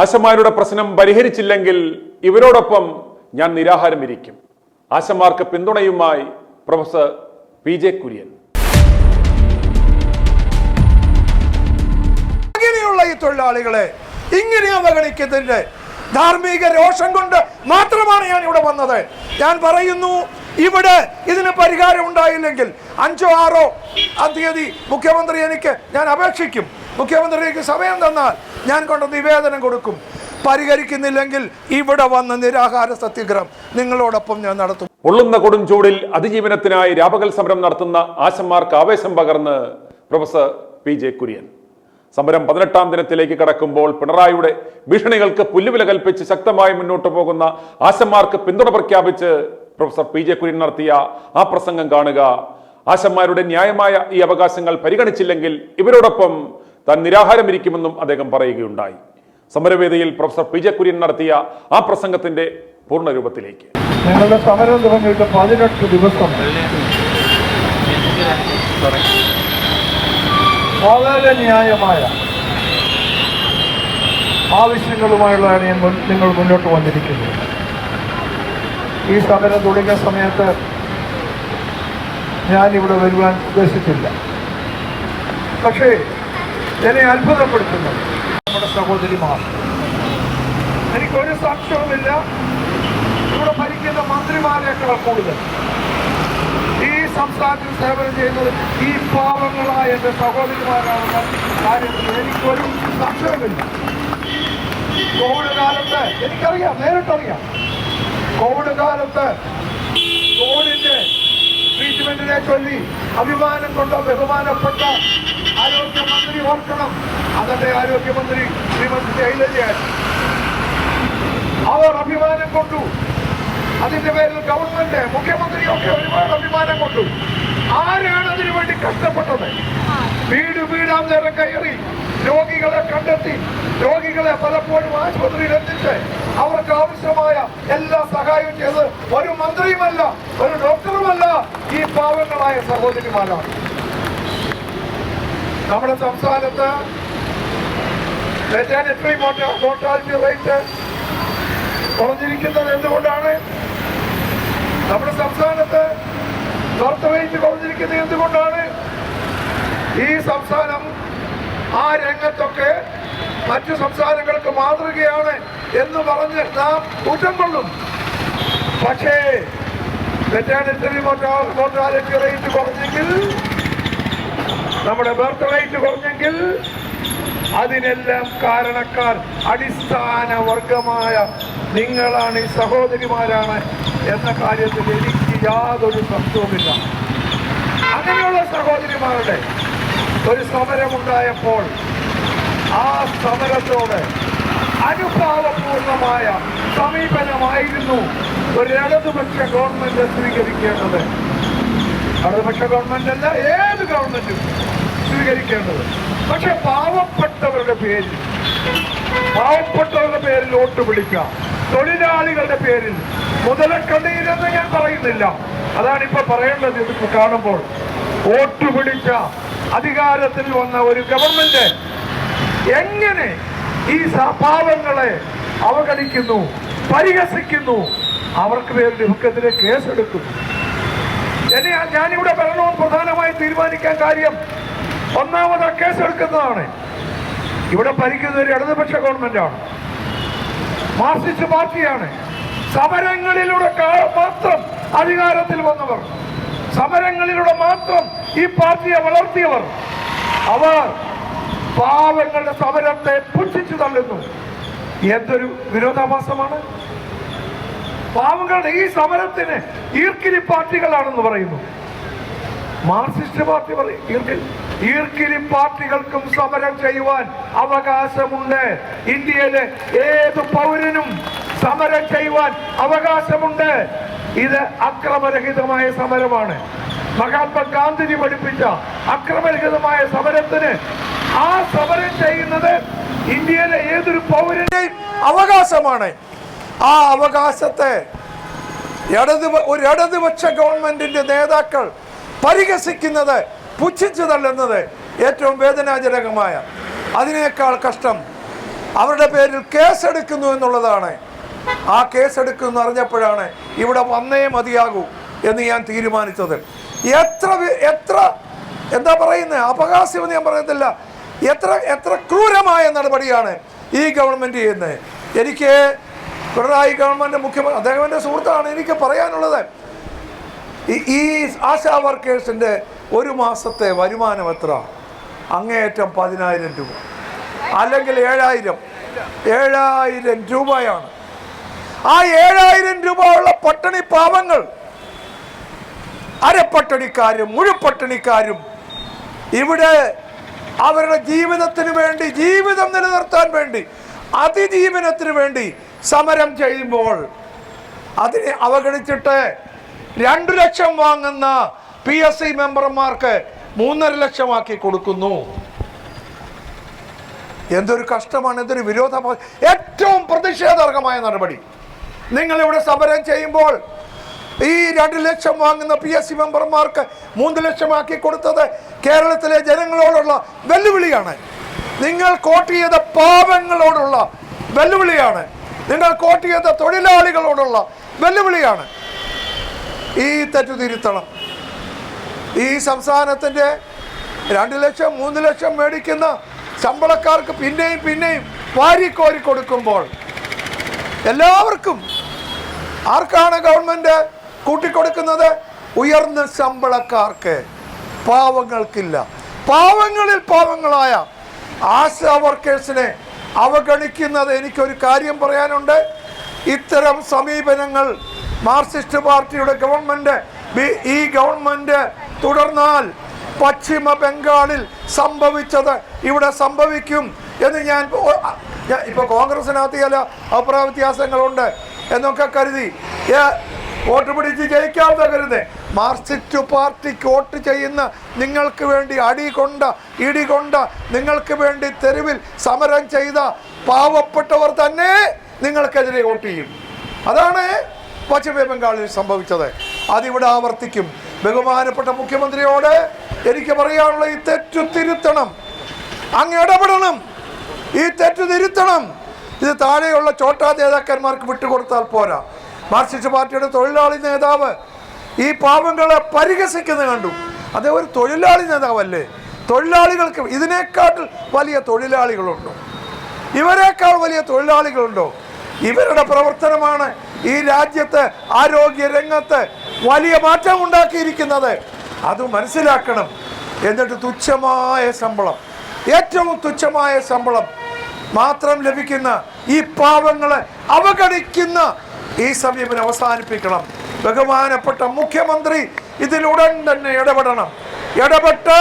ആശമാരുടെ പ്രശ്നം പരിഹരിച്ചില്ലെങ്കിൽ ഇവരോടൊപ്പം ഞാൻ നിരാഹാരം ഇരിക്കും ആശമാർക്ക് പിന്തുണയുമായി പ്രൊഫസർ പി ജെ കുര്യൻ. അങ്ങനെയുള്ള ഈ തൊഴിലാളികളെ ഇങ്ങനെ അവഗണിക്കുന്നതിന്റെ ധാർമ്മിക രോഷം കൊണ്ട് മാത്രമാണ് ഞാൻ ഇവിടെ വന്നത്. ഞാൻ പറയുന്നു ഇവിടെ ഇതിന് പരിഹാരം ഉണ്ടായില്ലെങ്കിൽ അഞ്ചോ ആറോ തീയതി മുഖ്യമന്ത്രി എനിക്ക് ഞാൻ അപേക്ഷിക്കും. മുഖ്യമന്ത്രിക്ക് സമയം തന്നാൽ ഞാൻ കൊണ്ട് നിവേദനം കൊടുക്കും. പരിഹരിക്കുന്നില്ലെങ്കിൽ ഇവിടെ വന്ന നിരാഹാര സത്യഗ്രഹം നിങ്ങളോടൊപ്പം ഞാൻ നടത്തും. ഉള്ളുന്ന കൊടും ചൂടിൽ അതിജീവനത്തിനായി രാപകൽ സമരം നടത്തുന്ന ആശന്മാർക്ക് ആവേശം പകർന്ന് പ്രൊഫസർ പി ജെ കുര്യൻ. സമരം പതിനെട്ടാം ദിനത്തിലേക്ക് കടക്കുമ്പോൾ പിണറായിയുടെ ഭീഷണികൾക്ക് പുല്ലുവില കൽപ്പിച്ച് ശക്തമായി മുന്നോട്ട് പോകുന്ന ആശന്മാർക്ക് പിന്തുണ പ്രഖ്യാപിച്ച് പ്രൊഫസർ പി ജെ കുര്യൻ നടത്തിയ ആ പ്രസംഗം കാണുക. ആശന്മാരുടെ ന്യായമായ ഈ അവകാശങ്ങൾ പരിഗണിച്ചില്ലെങ്കിൽ ഇവരോടൊപ്പം താൻ നിരാഹാരമിരിക്കുമെന്നും അദ്ദേഹം പറയുകയുണ്ടായി. സമരവേദിയിൽ പ്രൊഫസർ പി ജെ കുര്യൻ നടത്തിയ ആ പ്രസംഗത്തിന്റെ പൂർണരൂപത്തിലേക്ക്. ഞങ്ങളുടെ സമരം തുടങ്ങിയിട്ട് പതിനെട്ട് ദിവസം. വളരെ ന്യായമായ ആവശ്യങ്ങളുമായുള്ളതാണ് ഞാൻ നിങ്ങൾ മുന്നോട്ട് വന്നിരിക്കുന്നത് ഈ സമരം തുടങ്ങിയ സമയത്ത് ഇവിടെ വരുവാൻ ഉദ്ദേശിച്ചില്ല. പക്ഷേ എന്നെ അത്ഭുതപ്പെടുത്തുന്നത് നമ്മുടെ സഹോദരിമാർ എനിക്കൊരു സംശയവുമില്ല. ഇവിടെ ഭരിക്കുന്ന മന്ത്രിമാരെക്കാൾ കൂടുതൽ. ഈ സംസ്ഥാനത്തിൽ സേവനം ചെയ്യുന്നത് ഈ പാവങ്ങളായ എന്റെ സഹോദരിമാരാണെന്ന കാര്യത്തിൽ എനിക്കൊരു സംശയവുമില്ല. കോവിഡ് കാലത്ത് എനിക്കറിയാം നേരിട്ടറിയാം. കോവിഡ് കാലത്ത് കോവിഡിന്റെ ട്രീറ്റ്മെന്റിനെ ചൊല്ലി അഭിമാനം കൊണ്ട് ബഹുമാനപ്പെട്ട ആരോഗ്യമന്ത്രി ഓർക്കണം. അന്നത്തെ ആരോഗ്യമന്ത്രി ശ്രീമതി ശൈലജയാണ് അവർ അഭിമാനം കൊണ്ടു. അതിന്റെ പേരിൽ ഗവൺമെന്റ് മുഖ്യമന്ത്രിയൊക്കെ ഒരുപാട് അഭിമാനം കൊണ്ടു. ആരാണ് അതിനു വേണ്ടി കഷ്ടപ്പെട്ടത്? വീട് വീടാം നേരം കയറി രോഗികളെ കണ്ടെത്തി രോഗികളെ പലപ്പോഴും ആശുപത്രിയിൽ എത്തിച്ച് അവർക്ക് ആവശ്യമായ എല്ലാ സഹായവും ചെയ്ത് ഒരു മന്ത്രിയുമല്ല ഒരു ഡോക്ടറുമല്ല ഈ പാവങ്ങളായ സഹോദരിമാരാണ്. നമ്മുടെ സംസ്ഥാനത്ത് വെറ്റാനിറ്ററി മോർട്ടാലിറ്റി റേറ്റ് കുറഞ്ഞിരിക്കുന്നത് എന്തുകൊണ്ടാണ്? നമ്മുടെ സംസ്ഥാനത്ത് ബർത്ത് റേറ്റ് കുറഞ്ഞിരിക്കുന്നത് എന്തുകൊണ്ടാണ്? ഈ സംസ്ഥാനം ആ രംഗത്തൊക്കെ മറ്റു സംസ്ഥാനങ്ങൾക്ക് മാതൃകയാണ് എന്ന് പറഞ്ഞ് നാം കുറ്റം കൊള്ളും പക്ഷേ വെറ്റാനിറ്ററി മോർട്ടാലിറ്റി റേറ്റ് കുറഞ്ഞെങ്കിൽ നമ്മുടെ ബർത്ത് റൈറ്റ് കുറഞ്ഞെങ്കിൽ അതിനെല്ലാം കാരണക്കാർ അടിസ്ഥാന വർഗമായ നിങ്ങളാണ് സഹോദരിമാരാണ് എന്ന കാര്യത്തിൽ എനിക്ക് യാതൊരു സംശയവുമില്ല. അങ്ങനെയുള്ള സഹോദരിമാരുടെ ഒരു സമരമുണ്ടായപ്പോൾ ആ സമരത്തോട് അനുഭാവപൂർണമായ സമീപനമായിരുന്നു ഒരു ഇടതുപക്ഷ ഗവൺമെന്റ് സ്വീകരിക്കേണ്ടത് ഇടതുപക്ഷ ഗവൺമെന്റ് അല്ല ഏത് ഗവൺമെന്റും സ്വീകരിക്കേണ്ടത്. പക്ഷെ പാവപ്പെട്ടവരുടെ പേരിൽ പാവപ്പെട്ടവരുടെ പേരിൽ വോട്ട് പിടിക്കാം തൊഴിലാളികളുടെ പേരിൽ. മുതലക്കണ്ണീരെന്ന് ഞാൻ പറയുന്നില്ല. അതാണ് ഇപ്പൊ പറയേണ്ടത് ഇത് കാണുമ്പോൾ. വോട്ട് പിടിച്ച അധികാരത്തിൽ വന്ന ഒരു ഗവൺമെന്റ് എങ്ങനെ ഈ സ്വഭാവങ്ങളെ അവഗണിക്കുന്നു പരിഹസിക്കുന്നു? അവർക്ക് പേരിൽ ഇവർക്കെതിരെ കേസെടുക്കുന്നു. ഇനി ഞാനിവിടെ ഭരണവും പ്രധാനമായി തീരുമാനിക്കാൻ കാര്യം ഒന്നാമത് കേസെടുക്കുന്നതാണ്. ഇവിടെ ഭരിക്കുന്ന ഒരു ഇടതുപക്ഷ ഗവൺമെന്റാണ്. മാർസിസ്റ്റ് പാർട്ടിയാണ്. സമരങ്ങളിലൂടെ മാത്രം അധികാരത്തിൽ വന്നവർ. സമരങ്ങളിലൂടെ മാത്രം ഈ പാർട്ടിയെ വളർത്തിയവർ. അവർ പാവങ്ങളുടെ സമരത്തെ പുച്ഛിച്ചു തള്ളുന്നു. എന്തൊരു വിരോധാഭാസമാണ്. പാവങ്ങളുടെ ഈ സമരത്തിന് ഈർക്കിലി പാർട്ടികളാണെന്ന് പറയുന്നു. മാർക്സിസ്റ്റ് പാർട്ടി പറയും ഈർക്കിലി പാർട്ടികൾക്കും സമരം ചെയ്യുവാൻ അവകാശമുണ്ട്. ഇന്ത്യയിലെ ഏത് പൗരനും സമരം ചെയ്യുവാൻ അവകാശമുണ്ട്. ഇത് അക്രമരഹിതമായ സമരമാണ്. മഹാത്മാ ഗാന്ധിജി പഠിപ്പിച്ച അക്രമരഹിതമായ സമരത്തിന് ആ സമരം ചെയ്യുന്നത് ഇന്ത്യയിലെ ഏതൊരു പൗരനെയും അവകാശമാണ്. ആ അവകാശത്തെ ഇടതു ഒരു ഇടതുപക്ഷ ഗവൺമെന്റിന്റെ നേതാക്കൾ പരിഹസിക്കുന്നത് പുച്ഛിച്ചു തള്ളുന്നത് ഏറ്റവും വേദനാജനകമായ അതിനേക്കാൾ കഷ്ടം അവരുടെ പേരിൽ കേസെടുക്കുന്നു എന്നുള്ളതാണ്. ആ കേസെടുക്കുന്നു അറിഞ്ഞപ്പോഴാണ് ഇവിടെ വന്നേ മതിയാകൂ എന്ന് ഞാൻ തീരുമാനിച്ചത്. എത്ര എത്ര എന്താ പറയുന്നത് അപകാശമെന്ന് ഞാൻ പറയത്തില്ല എത്ര എത്ര ക്രൂരമായ നടപടിയാണ് ഈ ഗവൺമെന്റ് ചെയ്യുന്നത്. എനിക്ക് പിണറായി ഗവൺമെന്റ് മുഖ്യമന്ത്രി അദ്ദേഹം എന്റെ സുഹൃത്താണ് എനിക്ക് പറയാനുള്ളത്. ഈ ആശാ വർക്കേഴ്സിന്റെ ഒരു മാസത്തെ വരുമാനം എത്ര? അങ്ങേയറ്റം പതിനായിരം രൂപ. അല്ലെങ്കിൽ ഏഴായിരം. ഏഴായിരം രൂപയാണ്. ആ ഏഴായിരം രൂപ ഉള്ള പട്ടിണി പാവങ്ങൾ അരപ്പട്ടണിക്കാരും മുഴുപട്ടണിക്കാരും ഇവിടെ അവരുടെ ജീവിതത്തിന് വേണ്ടി ജീവിതം നിലനിർത്താൻ വേണ്ടി അതിജീവനത്തിന് വേണ്ടി സമരം ചെയ്യുമ്പോൾ അതിനെ അവഗണിച്ചിട്ട് രണ്ടു ലക്ഷം വാങ്ങുന്ന പി എസ് സി മെമ്പർമാർക്ക് മൂന്നര ലക്ഷമാക്കി കൊടുക്കുന്നു. എന്തൊരു കഷ്ടമാണ് എന്തൊരു വിരോധ ഏറ്റവും പ്രതിഷേധാർഹമായ നടപടി. നിങ്ങൾ ഇവിടെ സമരം ചെയ്യുമ്പോൾ ഈ രണ്ട് ലക്ഷം വാങ്ങുന്ന പി എസ് സി മെമ്പർമാർക്ക് മൂന്ന് ലക്ഷമാക്കി കൊടുത്തത് കേരളത്തിലെ ജനങ്ങളോടുള്ള വെല്ലുവിളിയാണ്. നിങ്ങൾ കോട്ട് ചെയ്ത പാവങ്ങളോടുള്ള വെല്ലുവിളിയാണ്. നിങ്ങൾ കോട്ട് ചെയ്ത തൊഴിലാളികളോടുള്ള വെല്ലുവിളിയാണ് ഈ തെറ്റു തിരുത്തണം ഈ സംസ്ഥാനത്തിന്റെ രണ്ട് ലക്ഷം മൂന്ന് ലക്ഷം മേടിക്കുന്ന ശമ്പളക്കാർക്ക് പിന്നെയും പിന്നെയും വാരിക്കോരി കൊടുക്കുമ്പോൾ എല്ലാവർക്കും ആർക്കാണ് ഗവൺമെന്റ് കൂട്ടിക്കൊടുക്കുന്നത്? ഉയർന്ന ശമ്പളക്കാർക്ക്. പാവങ്ങൾക്കില്ല. പാവങ്ങളിൽ പാവങ്ങളായ ആശാ വർക്കേഴ്സിനെ അവഗണിക്കുന്നത് എനിക്കൊരു കാര്യം പറയാനുണ്ട്. ഇത്തരം സമീപനങ്ങൾ മാർക്സിസ്റ്റ് പാർട്ടിയുടെ ഗവൺമെന്റ് ഈ ഗവൺമെന്റ് തുടർന്നാൽ പശ്ചിമ ബംഗാളിൽ സംഭവിച്ചത് ഇവിടെ സംഭവിക്കും എന്ന് ഞാൻ ഇപ്പോൾ കോൺഗ്രസിനകത്ത് ചില അഭിപ്രായ വ്യത്യാസങ്ങളുണ്ട് എന്നൊക്കെ കരുതി. വോട്ട് പിടിച്ച് ജയിക്കാൻ തകരുത് മാർക്സിസ്റ്റ് പാർട്ടിക്ക് വോട്ട് ചെയ്യുന്ന നിങ്ങൾക്ക് വേണ്ടി അടി കൊണ്ട ഇടി കൊണ്ട നിങ്ങൾക്ക് വേണ്ടി തെരുവിൽ സമരം ചെയ്ത പാവപ്പെട്ടവർ തന്നെ നിങ്ങൾക്കെതിരെ വോട്ട് ചെയ്യും. അതാണ് പശ്ചിമ ബംഗാളിൽ സംഭവിച്ചത്. അതിവിടെ ആവർത്തിക്കും. ബഹുമാനപ്പെട്ട മുഖ്യമന്ത്രിയോട് എനിക്ക് പറയാനുള്ള ഈ തെറ്റു തിരുത്തണം. അങ്ങ് ഇടപെടണം. ഈ തെറ്റു തിരുത്തണം. ഇത് താഴെയുള്ള ചോട്ടാ നേതാക്കന്മാർക്ക് വിട്ടുകൊടുത്താൽ പോരാ. മാർക്സിസ്റ്റ് പാർട്ടിയുടെ തൊഴിലാളി നേതാവ് ഈ പാവങ്ങളെ പരിഹസിക്കുന്ന കണ്ടു. അതേ ഒരു തൊഴിലാളി നേതാവല്ലേ? തൊഴിലാളികൾക്ക് ഇതിനേക്കാട്ടിൽ വലിയ തൊഴിലാളികളുണ്ടോ? ഇവരെക്കാൾ വലിയ തൊഴിലാളികളുണ്ടോ? ഇവരുടെ പ്രവർത്തനമാണ് ഈ രാജ്യത്ത് ആരോഗ്യ രംഗത്ത് വലിയ മാറ്റം ഉണ്ടാക്കിയിരിക്കുന്നത്. അത് മനസ്സിലാക്കണം. എന്നിട്ട് തുച്ഛമായ ശമ്പളം. ഏറ്റവും തുച്ഛമായ ശമ്പളം മാത്രം ലഭിക്കുന്ന ഈ പാവങ്ങളെ അവഗണിക്കുന്ന ഈ സമീപനം അവസാനിപ്പിക്കണം. ബഹുമാനപ്പെട്ട മുഖ്യമന്ത്രി ഇതിലുടൻ തന്നെ ഇടപെടണം. ഇടപെട്ട്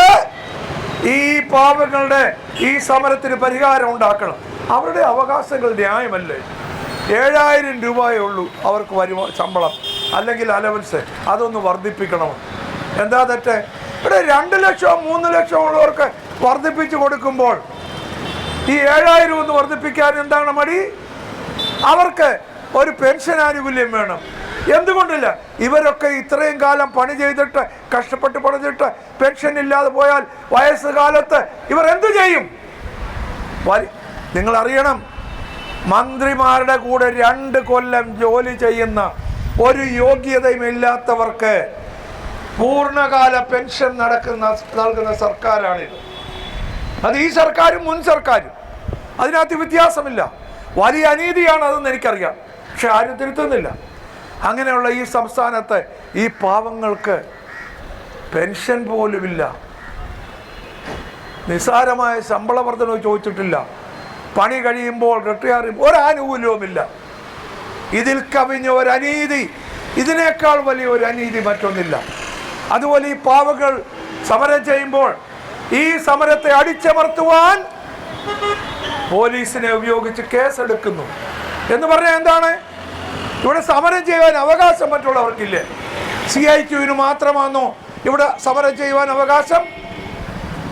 ഈ പാവങ്ങളുടെ ഈ സമരത്തിന് പരിഹാരം ഉണ്ടാക്കണം. അവരുടെ അവകാശങ്ങൾ ന്യായമല്ലേ? ഏഴായിരം രൂപയേ ഉള്ളൂ അവർക്ക് വരുമാ ശമ്പളം അല്ലെങ്കിൽ അലവൻസ്. അതൊന്ന് വർദ്ധിപ്പിക്കണം. എന്താ തെറ്റ്? ഇവിടെ രണ്ട് ലക്ഷം മൂന്ന് ലക്ഷം ഉള്ളവർക്ക് വർദ്ധിപ്പിച്ചു കൊടുക്കുമ്പോൾ ഈ ഏഴായിരം ഒന്ന് വർദ്ധിപ്പിക്കാൻ എന്താണ് മടി? അവർക്ക് ഒരു പെൻഷൻ ആനുകൂല്യം വേണം. എന്തുകൊണ്ടില്ല? ഇവരൊക്കെ ഇത്രയും കാലം പണി ചെയ്തിട്ട് കഷ്ടപ്പെട്ട് പണിതിട്ട് പെൻഷൻ ഇല്ലാതെ പോയാൽ വയസ്സുകാലത്ത് ഇവർ എന്തു ചെയ്യും? നിങ്ങൾ അറിയണം മന്ത്രിമാരുടെ കൂടെ രണ്ട് കൊല്ലം ജോലി ചെയ്യുന്ന ഒരു യോഗ്യതയും ഇല്ലാത്തവർക്ക് പൂർണകാല പെൻഷൻ നടക്കുന്ന നൽകുന്ന സർക്കാരാണിത്. അത് ഈ സർക്കാരും മുൻ സർക്കാരും. അതിനകത്ത് വ്യത്യാസമില്ല. വലിയ അനീതിയാണ് അതെന്ന് എനിക്കറിയാം. പക്ഷെ ആരും തിരുത്തുന്നില്ല. അങ്ങനെയുള്ള ഈ സംസ്ഥാനത്ത് ഈ പാവങ്ങൾക്ക് പെൻഷൻ പോലുമില്ല. നിസ്സാരമായ ശമ്പള വർധനവ് ചോദിച്ചിട്ടില്ല. പണി കഴിയുമ്പോൾ റിട്ടയർ ഒരാനുകൂല്യവുമില്ല ഇതിൽ കവിഞ്ഞ ഒരു അനീതി. ഇതിനേക്കാൾ വലിയ ഒരു അനീതി മറ്റൊന്നില്ല. അതുപോലെ ഈ പാവകൾ സമരം ചെയ്യുമ്പോൾ ഈ സമരത്തെ അടിച്ചമർത്തുവാൻ പോലീസിനെ ഉപയോഗിച്ച് കേസെടുക്കുന്നു. എന്ന് പറഞ്ഞാൽ എന്താണ്? ഇവിടെ സമരം ചെയ്യാൻ അവകാശം മറ്റുള്ളവർക്കില്ലേ? സി ഐ ക്യുവിന് മാത്രമാണോ ഇവിടെ സമരം ചെയ്യുവാൻ അവകാശം?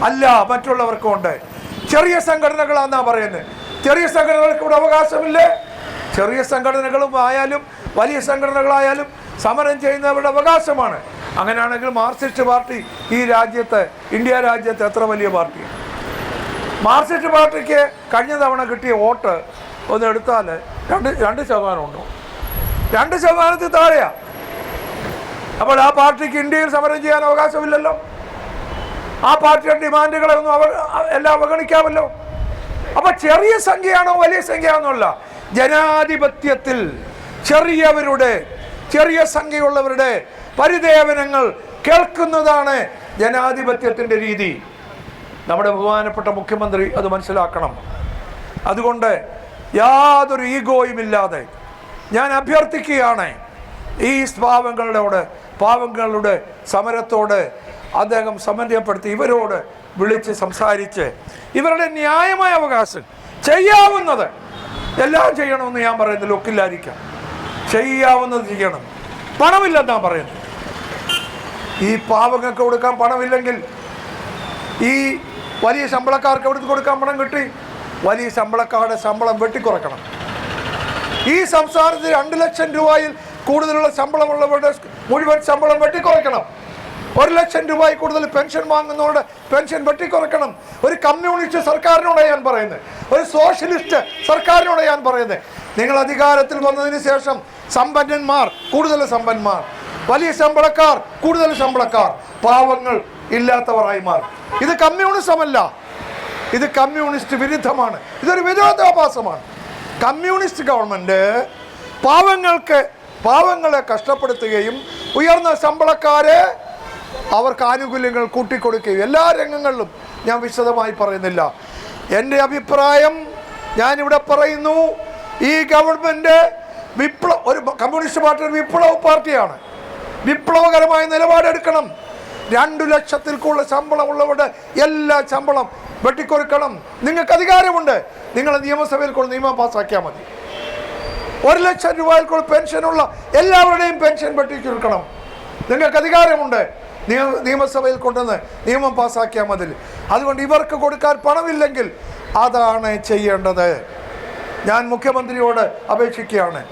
അല്ല മറ്റുള്ളവർക്കും ഉണ്ട് ചെറിയ സംഘടനകളാന്നാ പറയുന്നത് ചെറിയ സംഘടനകൾക്ക് ഇവിടെ അവകാശമില്ലേ? ചെറിയ സംഘടനകളും ആയാലും വലിയ സംഘടനകളായാലും സമരം ചെയ്യുന്നവരുടെ അവകാശമാണ്. അങ്ങനെയാണെങ്കിൽ മാർക്സിസ്റ്റ് പാർട്ടി ഈ രാജ്യത്ത് ഇന്ത്യ രാജ്യത്ത് എത്ര വലിയ പാർട്ടിയാണ് മാർക്സിസ്റ്റ് പാർട്ടിക്ക് കഴിഞ്ഞ തവണ കിട്ടിയ വോട്ട് ഒന്ന് എടുത്താൽ രണ്ട് രണ്ട് ശതമാനം ഉണ്ടോ രണ്ട് ശതമാനത്തിൽ താഴെയാ. അപ്പോൾ ആ പാർട്ടിക്ക് ഇന്ത്യയിൽ സമരം ചെയ്യാൻ അവകാശമില്ലല്ലോ. ആ പാർട്ടിയുടെ ഡിമാൻഡുകളെ ഒന്നും അവ എല്ലാം അവഗണിക്കാമല്ലോ. അപ്പൊ ചെറിയ സംഖ്യയാണോ വലിയ സംഖ്യയാണോ അല്ല ജനാധിപത്യത്തിൽ ചെറിയവരുടെ ചെറിയ സംഖ്യയുള്ളവരുടെ പരിദേവനങ്ങൾ കേൾക്കുന്നതാണ് ജനാധിപത്യത്തിന്റെ രീതി. നമ്മുടെ ബഹുമാനപ്പെട്ട മുഖ്യമന്ത്രി അത് മനസ്സിലാക്കണം. അതുകൊണ്ട് യാതൊരു ഈഗോയും ഇല്ലാതെ ഞാൻ അഭ്യർത്ഥിക്കുകയാണ് ഈ പാവങ്ങളോട് പാവങ്ങളുടെ സമരത്തോട് അദ്ദേഹം സമന്വയപ്പെടുത്തി ഇവരോട് വിളിച്ച് സംസാരിച്ച് ഇവരുടെ ന്യായമായ അവകാശം ചെയ്യാവുന്നത്. എല്ലാം ചെയ്യണമെന്ന് ഞാൻ പറയുന്നത് ഒക്കില്ലായിരിക്കാം ചെയ്യാവുന്നത് ചെയ്യണം. പണമില്ലെന്നാ പറയുന്നത് ഈ പാവങ്ങൾക്ക് കൊടുക്കാൻ പണമില്ലെങ്കിൽ ഈ വലിയ ശമ്പളക്കാർക്ക് എവിടുന്ന് കൊടുക്കാൻ പണം കിട്ടി? വലിയ ശമ്പളക്കാരുടെ ശമ്പളം വെട്ടിക്കുറക്കണം. ഈ സംസ്ഥാനത്ത് രണ്ട് ലക്ഷം രൂപയിൽ കൂടുതലുള്ള ശമ്പളമുള്ളവരുടെ മുഴുവൻ ശമ്പളം വെട്ടിക്കുറയ്ക്കണം. ഒരു ലക്ഷം രൂപയിൽ കൂടുതൽ പെൻഷൻ വാങ്ങുന്നവരുടെ പെൻഷൻ വെട്ടിക്കുറയ്ക്കണം. ഒരു കമ്മ്യൂണിസ്റ്റ് സർക്കാരിനോടാണ് ഞാൻ പറയുന്നത്. ഒരു സോഷ്യലിസ്റ്റ് സർക്കാരിനോടാണ് ഞാൻ പറയുന്നത്. നിങ്ങൾ അധികാരത്തിൽ വന്നതിന് ശേഷം സമ്പന്നന്മാർ കൂടുതൽ സമ്പന്മാർ വലിയ ശമ്പളക്കാർ കൂടുതൽ ശമ്പളക്കാർ. പാവങ്ങൾ ഇല്ലാത്തവരായി മാറും. ഇത് കമ്മ്യൂണിസമല്ല. ഇത് കമ്മ്യൂണിസ്റ്റ് വിരുദ്ധമാണ്. ഇതൊരു വിരോധാഭാസമാണ്. കമ്മ്യൂണിസ്റ്റ് ഗവൺമെന്റ് പാവങ്ങൾക്ക് പാവങ്ങളെ കഷ്ടപ്പെടുത്തുകയും ഉയർന്ന ശമ്പളക്കാരെ അവർക്ക് ആനുകൂല്യങ്ങൾ കൂട്ടിക്കൊടുക്കുകയും എല്ലാ രംഗങ്ങളിലും ഞാൻ വിശദമായി പറയുന്നില്ല. എന്റെ അഭിപ്രായം ഞാനിവിടെ പറയുന്നു ഈ ഗവൺമെന്റ് വിപ്ലവ ഒരു കമ്മ്യൂണിസ്റ്റ് പാർട്ടി ഒരു വിപ്ലവ പാർട്ടിയാണ്. വിപ്ലവകരമായ നിലപാടെടുക്കണം. രണ്ടു ലക്ഷത്തിൽ കൂടുതൽ ശമ്പളമുള്ളവരുടെ എല്ലാ ശമ്പളം വെട്ടിക്കൊടുക്കണം. നിങ്ങൾക്ക് അധികാരമുണ്ട്. നിങ്ങൾ നിയമസഭയിൽ കൊണ്ട് നിയമം പാസ്സാക്കിയാൽ മതി. ഒരു ലക്ഷം രൂപയിൽ കൂടെ പെൻഷനുള്ള എല്ലാവരുടെയും പെൻഷൻ വെട്ടിക്കൊടുക്കണം നിങ്ങൾക്ക് അധികാരമുണ്ട്. നിയമ നിയമസഭയിൽ കൊണ്ടുവന്ന് നിയമം പാസ്സാക്കിയാൽ മതി. അതുകൊണ്ട് ഇവർക്ക് കൊടുക്കാൻ പണമില്ലെങ്കിൽ അതാണ് ചെയ്യേണ്ടത്. ഞാൻ മുഖ്യമന്ത്രിയോട് അപേക്ഷിക്കുകയാണ്.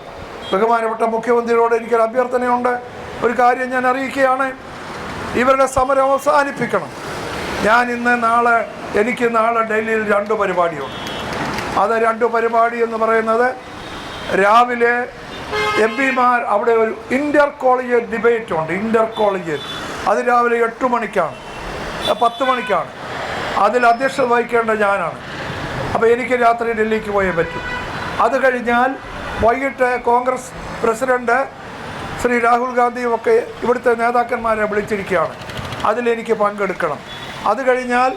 ബഹുമാനപ്പെട്ട മുഖ്യമന്ത്രിയോട് എനിക്കൊരു അഭ്യർത്ഥനയുണ്ട്. ഒരു കാര്യം ഞാൻ അറിയിക്കുകയാണ്. ഇവരുടെ സമരം അവസാനിപ്പിക്കണം. ഞാൻ ഇന്ന് നാളെ എനിക്ക് നാളെ ഡൽഹിയിൽ രണ്ട് പരിപാടിയുണ്ട്. അത് രണ്ട് പരിപാടി എന്ന് പറയുന്നത് രാവിലെ എം പിമാർ അവിടെ ഒരു ഇന്റർ കോളേജ് ഡിബേറ്റ് ഉണ്ട് ഇന്റർ കോളേജ് അത് രാവിലെ എട്ട് മണിക്കാണ് പത്ത് മണിക്കാണ്. അതിൽ അധ്യക്ഷത വഹിക്കേണ്ട ഞാനാണ്. അപ്പോൾ എനിക്ക് രാത്രി ഡൽഹിക്ക് പോയേ പറ്റും. അത് കഴിഞ്ഞാൽ വൈകിട്ട് കോൺഗ്രസ് പ്രസിഡന്റ് ശ്രീ രാഹുൽ ഗാന്ധിയും ഒക്കെ ഇവിടുത്തെ നേതാക്കന്മാരെ വിളിച്ചിരിക്കുകയാണ്. അതിലെനിക്ക് പങ്കെടുക്കണം. അത് കഴിഞ്ഞാൽ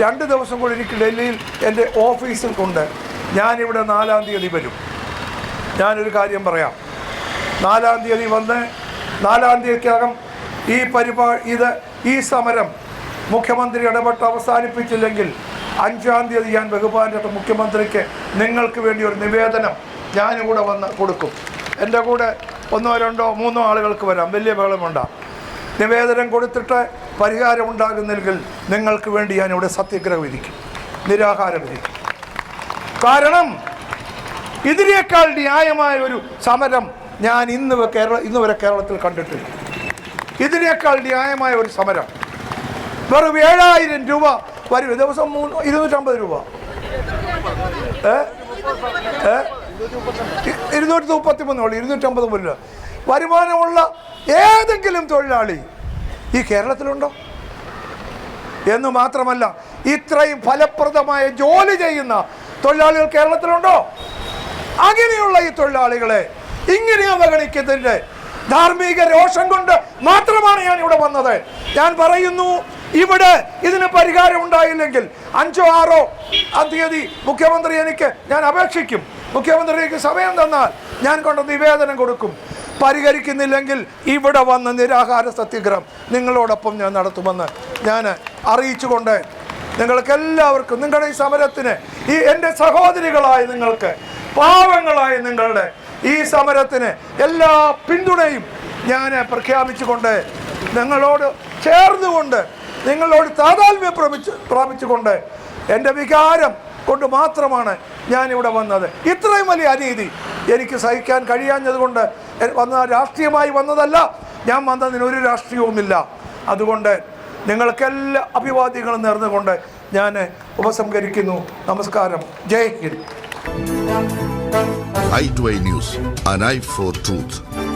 രണ്ട് ദിവസം കൂടി എനിക്ക് ഡൽഹിയിൽ എന്റെ ഓഫീസിൽ കൊണ്ട് ഞാനിവിടെ നാലാം തീയതി വരും. ഞാനൊരു കാര്യം പറയാം. നാലാം തീയതി വന്ന് നാലാം തീയതിക്കകം ഈ പരിപാടി ഇത് ഈ സമരം മുഖ്യമന്ത്രി ഇടപെട്ട് അവസാനിപ്പിച്ചില്ലെങ്കിൽ അഞ്ചാം തീയതി ഞാൻ ബഹുമാനപ്പെട്ട മുഖ്യമന്ത്രിക്ക് നിങ്ങൾക്ക് വേണ്ടി ഒരു നിവേദനം ഞാനിവിടെ വന്ന് കൊടുക്കും. എന്റെ കൂടെ ഒന്നോ രണ്ടോ മൂന്നോ ആളുകൾക്ക് വരാം. വലിയ ബഹളമുണ്ട. നിവേദനം കൊടുത്തിട്ട് പരിഹാരം ഉണ്ടാകുന്നെങ്കിൽ നിങ്ങൾക്ക് വേണ്ടി ഞാൻ ഇവിടെ സത്യഗ്രഹം ഇരിക്കും. നിരാഹാരം ഇരിക്കും. കാരണം ഇതിനേക്കാൾ ന്യായമായ ഒരു സമരം ഞാൻ ഇന്ന് കേരള ഇന്ന് വരെ കേരളത്തിൽ കണ്ടിട്ടില്ല. ഇതിനേക്കാൾ ന്യായമായ ഒരു സമരം. വെറും ഏഴായിരം രൂപ വരും. ദിവസം മൂന്ന് ഇരുന്നൂറ്റമ്പത് രൂപ. ഇരുന്നൂറ്റി മുപ്പത്തി മൂന്നോളൂ ഇരുന്നൂറ്റമ്പത് മുല്ല. വരുമാനമുള്ള ഏതെങ്കിലും തൊഴിലാളി ഈ കേരളത്തിലുണ്ടോ? എന്ന് മാത്രമല്ല ഇത്രയും ഫലപ്രദമായ ജോലി ചെയ്യുന്ന തൊഴിലാളികൾ കേരളത്തിലുണ്ടോ? അങ്ങനെയുള്ള ഈ തൊഴിലാളികളെ ഇങ്ങനെ അവഗണിക്കുന്നതിന്റെ ധാർമ്മിക രോഷം കൊണ്ട് മാത്രമാണ് ഞാൻ ഇവിടെ വന്നത്. ഞാൻ പറയുന്നു ഇവിടെ ഇതിന് പരിഹാരം ഉണ്ടായില്ലെങ്കിൽ അഞ്ചോ ആറോ തീയതി മുഖ്യമന്ത്രി എനിക്ക് ഞാൻ അപേക്ഷിക്കും. മുഖ്യമന്ത്രിക്ക് സമയം തന്നാൽ ഞാൻ കൊണ്ട് നിവേദനം കൊടുക്കും. പരിഹരിക്കുന്നില്ലെങ്കിൽ ഇവിടെ വന്ന് നിരാഹാര സത്യഗ്രഹം നിങ്ങളോടൊപ്പം ഞാൻ നടത്തുമെന്ന് ഞാൻ അറിയിച്ചുകൊണ്ട് നിങ്ങൾക്ക് എല്ലാവർക്കും നിങ്ങളുടെ ഈ സമരത്തിന് ഈ എന്റെ സഹോദരികളായ നിങ്ങൾക്ക് പാവങ്ങളായ നിങ്ങളുടെ ഈ സമരത്തിന് എല്ലാ പിന്തുണയും ഞാൻ പ്രഖ്യാപിച്ചുകൊണ്ട് നിങ്ങളോട് ചേർന്നുകൊണ്ട് നിങ്ങളോട് താതാത്മ്യം പ്രാപിച്ച് പ്രാപിച്ചുകൊണ്ട് എന്റെ വികാരം കൊണ്ട് മാത്രമാണ് ഞാനിവിടെ വന്നത്. ഇത്രയും വലിയ അനീതി എനിക്ക് സഹിക്കാൻ കഴിയാഞ്ഞതുകൊണ്ട് വന്ന രാഷ്ട്രീയമായി വന്നതല്ല. ഞാൻ വന്നതിന് ഒരു രാഷ്ട്രീയവുമില്ല. അതുകൊണ്ട് നിങ്ങൾക്കെല്ലാ അഭിവാദ്യങ്ങളും നേർന്നുകൊണ്ട് ഞാൻ ഉപസംഹരിക്കുന്നു. നമസ്കാരം. ജയ് Hind. I to I news an for truth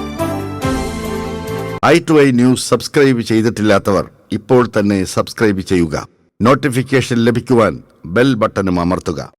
I to I news subscribe ചെയ്തിട്ടില്ലാത്തവർ ഇപ്പോൾ തന്നെ സബ്സ്ക്രൈബ് ചെയ്യുക. നോട്ടിഫിക്കേഷൻ ലഭിക്കുവാൻ ബെൽ ബട്ടണും അമർത്തുക.